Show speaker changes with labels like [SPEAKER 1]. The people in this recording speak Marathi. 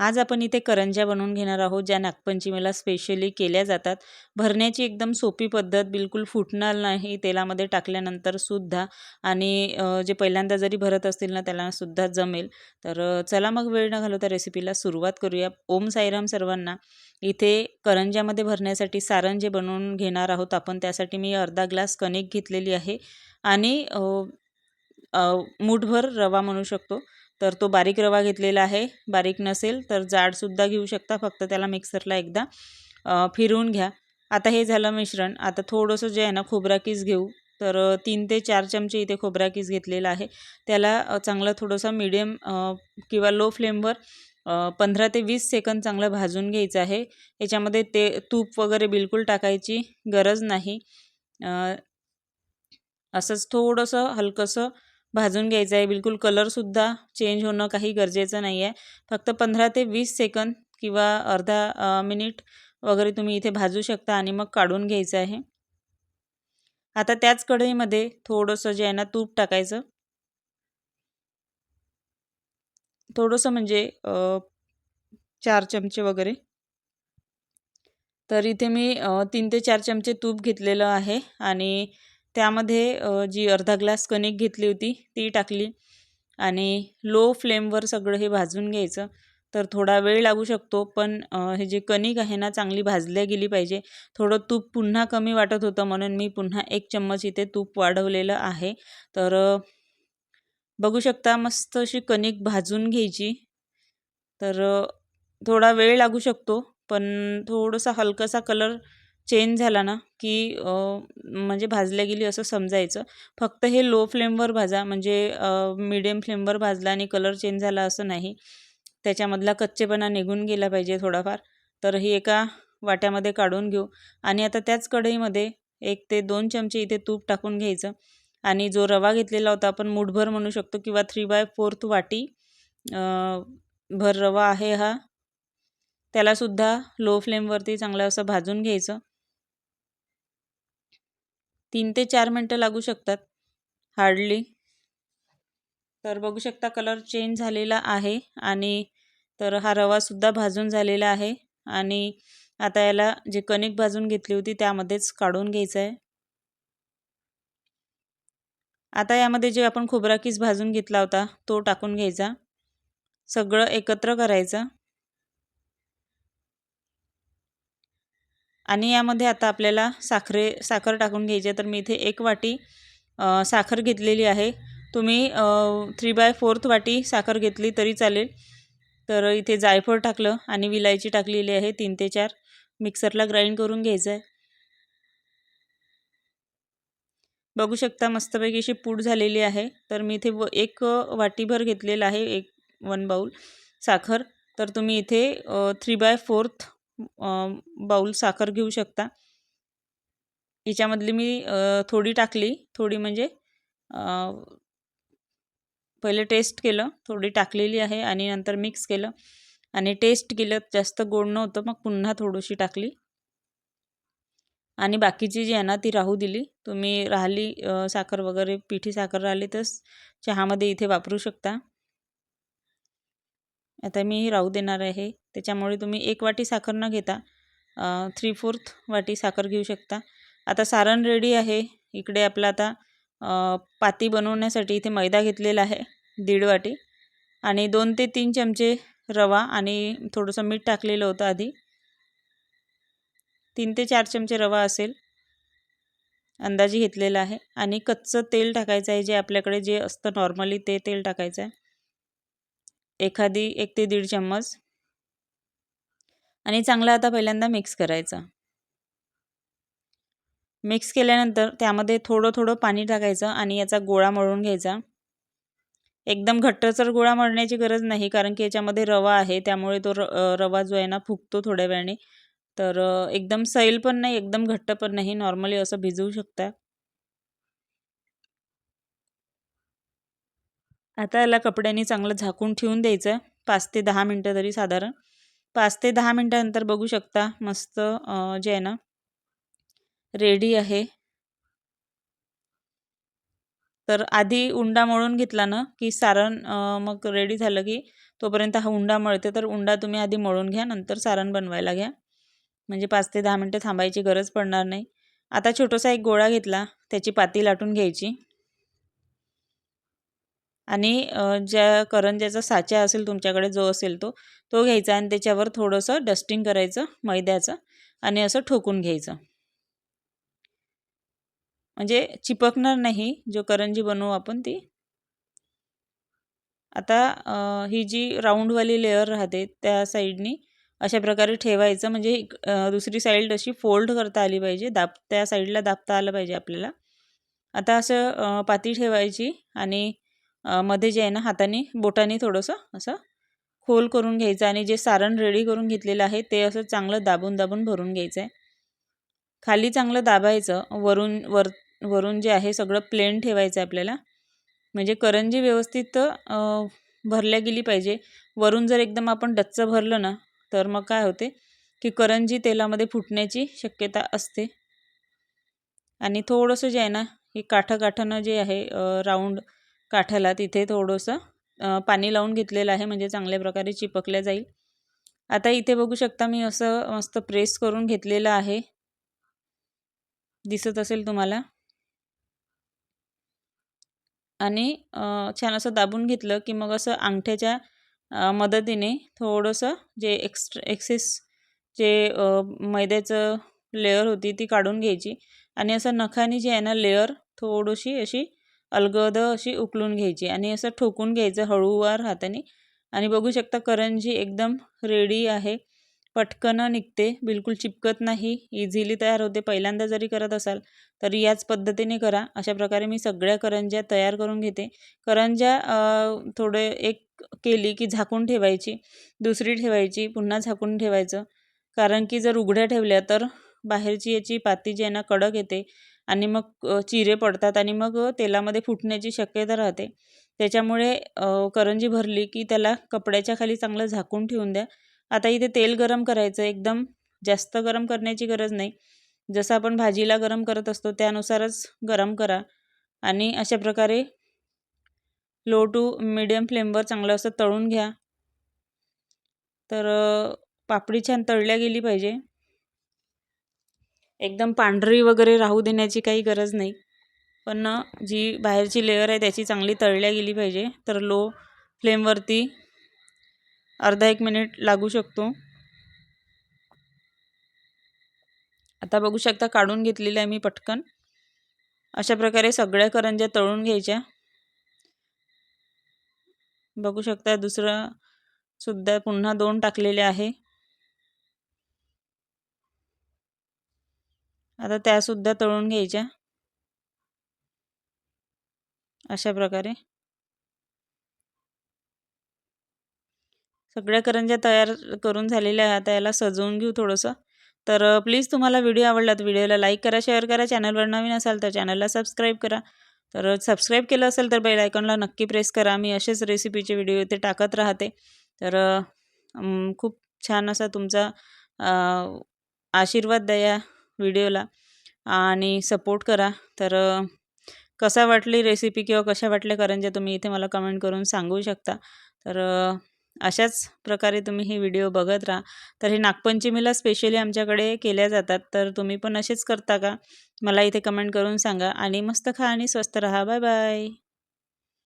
[SPEAKER 1] आज आपण इथे करंज्या बनवून घेणार आहोत ज्या नागपंचमीला स्पेशली केल्या जातात. भरण्याची एकदम सोपी पद्धत बिलकुल फुटणार नाही तेलामध्ये टाकल्यानंतर सुद्धा. आणि जे पहिल्यांदा जरी भरत असतील ना त्याला सुद्धा जमेल. तर चला मग वेळ न घालवता रेसिपीला सुरुवात करूया. ओम साईराम सर्वांना. इथे करंज्यामध्ये भरण्यासाठी सारण जे बनवून घेणार आहोत आपण. त्यासाठी मी अर्धा ग्लास कणिक घेतलेली आहे. आणि मूठभर रवा म्हणू शकतो. तर तो बारीक रवा घेतलेला आहे. बारीक नसेल तर जाडसुद्धा घेऊ शकता. फक्त त्याला मिक्सरला एकदा फिरवून घ्या. आता हे झालं मिश्रण. आता थोडंसं जे आहे ना खोबरा किस घेऊ. तर तीन ते चार चमचे इथे खोबरा किस घेतलेला आहे. त्याला चांगलं थोडंसं मिडियम किंवा लो फ्लेमवर पंधरा ते वीस सेकंद चांगलं भाजून घ्यायचं आहे. याच्यामध्ये ते तूप वगैरे बिलकुल टाकायची गरज नाही. असंच थोडंसं हलकंसं भाजून घ्यायचं आहे. बिलकुल कलरसुद्धा चेंज होणं काही गरजेचं नाही आहे फक्त पंधरा ते वीस सेकंद किंवा अर्धा मिनिट वगैरे तुम्ही इथे भाजू शकता आणि मग काढून घ्यायचं आहे. आता त्याच कढईमध्ये थोडंसं जे आहे ना तूप टाकायचं. थोडंसं म्हणजे चार चमचे वगैरे. तर इथे मी तीन ते चार चमचे तूप घेतलेलं आहे आणि त्यामध्ये जी अर्धा ग्लास कणिक घेतली होती ती टाकली आणि लो फ्लेमवर सगळं हे भाजून घ्यायचं. तर थोडा वेळ लागू शकतो पण हे जे कणिक आहे ना चांगली भाजल्या गेली पाहिजे. थोडं तूप पुन्हा कमी वाटत होतं म्हणून मी पुन्हा एक चम्मच इथे तूप वाढवलेलं आहे. तर बघू शकता मस्त अशी कणिक भाजून घ्यायची. तर थोडा वेळ लागू शकतो पण थोडासा हलकासा कलर चेंज झाला ना की म्हणजे भाजल्या गेली असं समजायचं. फक्त हे लो फ्लेमवर भाजा म्हणजे मिडियम फ्लेमवर भाजला आणि कलर चेंज झाला असं नाही. त्याच्यामधला कच्चेपणा निघून गेला पाहिजे थोडाफार. तर ही एका वाट्यामध्ये काढून घेऊ. आणि आता त्याच कढईमध्ये एक ते दोन चमचे इथे तूप टाकून घ्यायचं. आणि जो रवा घेतलेला होता आपण मुठभर म्हणू शकतो किंवा थ्री बाय फोर्थ वाटी भर रवा आहे हा. त्यालासुद्धा लो फ्लेमवरती चांगलं असं भाजून घ्यायचं. तीन ते चार मिनटं लागू शकतात. हार्डली तर बघू शकता कलर चेंज झालेला आहे आणि तर हा रवासुद्धा भाजून झालेला आहे आणि आता याला जे कणिक भाजून घेतली होती त्यामध्येच काढून घ्यायचं आहे आता यामध्ये जे आपण खोबरा किस भाजून घेतला होता तो टाकून घ्यायचा. सगळं एकत्र करायचं. आणि यामध्ये आता आपल्याला साखरे साखर टाकून घ्यायची तर मी इथे एक वाटी साखर घेतलेली आहे. तुम्ही थ्री बाय फोर्थ वाटी साखर घेतली तरी चालेल. तर इथे जायफळ टाकलं आणि विलायची टाकलेली आहे तीन ते चार. मिक्सरला ग्राइंड करून घ्यायचं आहे. बघू शकता मस्तपैकी अशी पूड झालेली आहे. तर मी इथे व एक वाटीभर घेतलेलं आहे एक वन बाऊल साखर. तर तुम्ही इथे थ्री बाय फोर्थ बाऊल साखर घेऊ शकता. याच्यामधली मी थोडी टाकली. थोडी म्हणजे पहिले टेस्ट केलं. थोडी टाकलेली आहे आणि नंतर मिक्स केलं. आणि टेस्ट केलं जास्त गोड नव्हतं मग पुन्हा थोडीशी टाकली. आणि बाकीची जी आहे ना ती राहू दिली. तुम्ही राहिली साखर वगैरे पिठी साखर राहिली तर चहामध्ये इथे वापरू शकता. आता मी राहू देणार आहे. त्याच्यामुळे तुम्ही एक वाटी साखर न घेता थ्री फोर्थ वाटी साखर घेऊ शकता. आता सारण रेडी आहे. इकडे आपलं आता पाती बनवण्यासाठी इथे मैदा घेतलेला आहे दीड वाटी. आणि दोन ते तीन चमचे रवा आणि थोडंसं मीठ टाकलेलं होतं आधी. तीन ते चार चमचे रवा असेल. अंदाजे घेतलेला आहे. आणि कच्चं तेल टाकायचं आहे जे आपल्याकडे जे असतं नॉर्मली ते तेल टाकायचं आहे. एखादी एक ते दीड चम्मच. आणि चांगलं आता पहिल्यांदा मिक्स करायचं. मिक्स केल्यानंतर त्यामध्ये थोडं थोडं पाणी टाकायचं आणि याचा गोळा मळून घ्यायचा. एकदम घट्टसर गोळा मळण्याची गरज नाही कारण की याच्यामध्ये रवा आहे त्यामुळे तो र रवा जो आहे ना फुगतो थोड्या वेळाने. तर एकदम सैल पण नाही एकदम घट्ट पण नाही नॉर्मली असं भिजवू शकता. आता याला कपड्यांनी चांगलं झाकून ठेवून द्यायचं पाच ते दहा मिनटं तरी साधारण. पाच ते दहा मिनटानंतर बघू शकता मस्त जे आहे ना रेडी आहे. तर आधी उंडा मळून घेतला ना की सारण मग रेडी झालं की तोपर्यंत हा उंडा मळते. तर उंडा तुम्ही आधी मळून घ्या नंतर सारण बनवायला घ्या. म्हणजे पाच ते दहा मिनटं थांबायची गरज पडणार नाही. आता छोटासा एक गोळा घेतला त्याची पाती लाटून घ्यायची. आणि ज्या करंज्याचा साचा असेल तुमच्याकडे जो असेल तो तो घ्यायचा आणि त्याच्यावर थोडंसं डस्टिंग करायचं मैद्याचं आणि असं ठोकून घ्यायचं. म्हणजे चिपकणार नाही जो करंजी बनवू आपण ती. आता ही जी राऊंडवाली लेअर राहते त्या साईडनी अशा प्रकारे ठेवायचं म्हणजे दुसरी साईड अशी फोल्ड करता आली पाहिजे दाब त्या साईडला दाबता आलं पाहिजे आपल्याला. आता असं पाती ठेवायची आणि मध्ये जे आहे ना हाताने बोटाने थोडंसं असं खोल करून घ्यायचं आणि जे सारण रेडी करून घेतलेलं आहे ते असं चांगलं दाबून दाबून भरून घ्यायचं आहे खाली चांगलं दाबायचं वरून वर वरून जे आहे सगळं प्लेन ठेवायचं आहे आपल्याला. म्हणजे करंजी व्यवस्थित भरल्या गेली पाहिजे. वरून जर एकदम आपण डच्चं भरलं ना तर मग काय होते की करंजी तेलामध्ये फुटण्याची शक्यता असते. आणि थोडंसं जे आहे ना हे काठं काठानं जे आहे राऊंड काठाला तिथे थोडंसं पाणी लावून घेतलेलं आहे म्हणजे चांगल्या प्रकारे चिपकल्या जाईल. आता इथे बघू शकता मी असं मस्त प्रेस करून घेतलेलं आहे. दिसत असेल तुम्हाला? आणि छान असं दाबून घेतलं की मग असं अंगठ्याच्या मदतीने थोडंसं जे एक्स्ट्रा एक्सेस जे मैद्याचं लेअर होती ती काढून घ्यायची. आणि असं नखाने जे आहे ना लेअर थोडीशी अशी अलगद अशी उकलून घ्यायची आणि असं ठोकून घ्यायचं हळूवार हाताने. आणि बघू शकता करंजी एकदम रेडी आहे. पटकन निघते. बिलकुल चिपकत नाही. इझिली तयार होते. पहिल्यांदा जरी करत असाल तर याच पद्धतीने करा. अशा प्रकारे मी सगळ्या करंज्या तयार करून घेते. करंज्या थोडे एक केली की झाकून ठेवायची. दुसरी ठेवायची. पुन्हा झाकून ठेवायचं. कारण की जर उघड्या ठेवल्या तर बाहेरची याची पाती जी आहे ना कडक येते. आणि मग चिरे पडतात आणि मग तेलामध्ये फुटण्याची शक्यता राहते. त्याच्यामुळे करंजी भरली की त्याला कपड्याच्या खाली चांगलं झाकून ठेवून द्या. आता इथे तेल गरम करायचं एकदम जास्त गरम करण्याची गरज नाही. जसं आपण भाजीला गरम करत असतो त्यानुसारच गरम करा. आणि अशा प्रकारे लो टू मिडियम फ्लेमवर चांगलं असं तळून घ्या. तर पापडी छान तळल्या गेली पाहिजे. एकदम पांढरी वगैरे राहू देण्याची काही गरज नाही. पण जी बाहेरची लेअर आहे त्याची चांगली तळल्या गेली पाहिजे. तर लो फ्लेमवरती अर्धा एक मिनिट लागू शकतो. आता बघू शकता काढून घेतलेलं आहे मी पटकन. अशा प्रकारे सगळ्या करंज्या तळून घ्यायच्या. बघू शकता दुसरं सुद्धा पुन्हा दोन टाकलेले आहे. आता त्यासुद्धा तळून घ्यायच्या. अशा प्रकारे. सगळ्या करंज्या तयार करून झालेल्या आहेत आता याला सजवून घेऊ थोडंसं. तर प्लीज तुम्हाला व्हिडिओ आवडला तर व्हिडिओला लाईक करा शेअर करा चॅनलवर नवीन असाल तर चॅनलला सबस्क्राईब करा. तर सबस्क्राईब केलं असेल तर बेल आयकॉनला नक्की प्रेस करा. मी असेच रेसिपीचे व्हिडिओ इथे टाकत राहते. तर खूप छान असा तुमचा आशीर्वाद द्या व्हिडिओला. आणि सपोर्ट करा. तर कसा वाटली रेसिपी किंवा कशा वाटल्या करंज्या तुम्ही इथे मला कमेंट करून सांगू शकता. तर अशाच प्रकारे तुम्ही हे व्हिडिओ बघत राहा. तर हे नागपंचमीला स्पेशली आमच्याकडे केल्या जातात. तर तुम्ही पण असेच करता का? मला इथे कमेंट करून सांगा. आणि मस्त खा आणि स्वस्त रहा. Bye bye